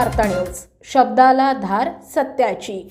वार्ता न्यूज. शब्दाला धार सत्याची.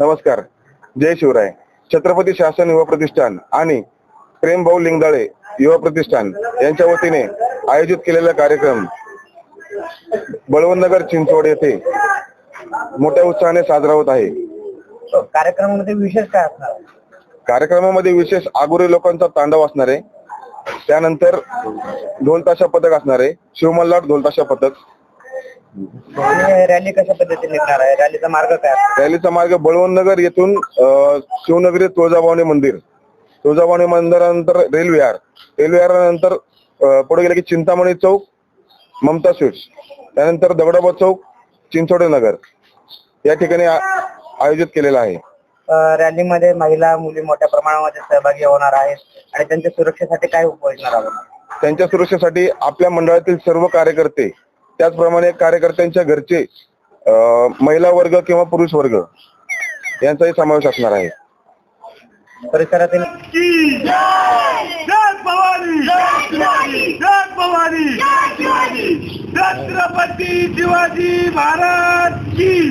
नमस्कार. जय शिवराय. छत्रपती शासन युवा प्रतिष्ठान आणि प्रेम भाऊ लिंगदाळे युवा प्रतिष्ठान यांच्या वतीने आयोजित केलेला कार्यक्रम बळवंतनगर चिंचवड येथे मोठ्या उत्साहाने साजरा होत आहे. कार्यक्रमामध्ये विशेष काय असणार? कार्यक्रमामध्ये विशेष आगोरी लोकांचा तांडव असणार आहे. त्यानंतर ढोलताशा पथक असणार आहे. शिवमल्लाट ढोलताशा पथक रॅली कशा पद्धतीने निघणार आहे? रॅलीचा मार्ग काय? रॅलीचा मार्ग बळवंतनगर येथून अ, शिवनगरी तुळजाभवानी मंदिर. तुळजाभवानी मंदिरानंतर रेल्वेआर रेल्वेआर पुढे गेले की चिंतामणी चौक ममता स्वीट्स. त्यानंतर दगडाबाद चौक चिंचोडे नगर. या ठिकाणी आ- आयोजित केलेला आहे. रॅलीमध्ये महिला मुली मोठ्या प्रमाणामध्ये सहभागी होणार आहेत आणि त्यांच्या सुरक्षेसाठी काय उपाययोजना राबवणार त्यांच्या सुरक्षेसाठी आपल्या मंडळातील सर्व कार्यकर्ते त्याचप्रमाणे कार्यकर्त्यांच्या घरचे महिला वर्ग किंवा पुरुष वर्ग यांचाही समावेश असणार आहे. परिसरातील जय! भवानी! जय भवानी! छत्रपती शिवाजी महाराज की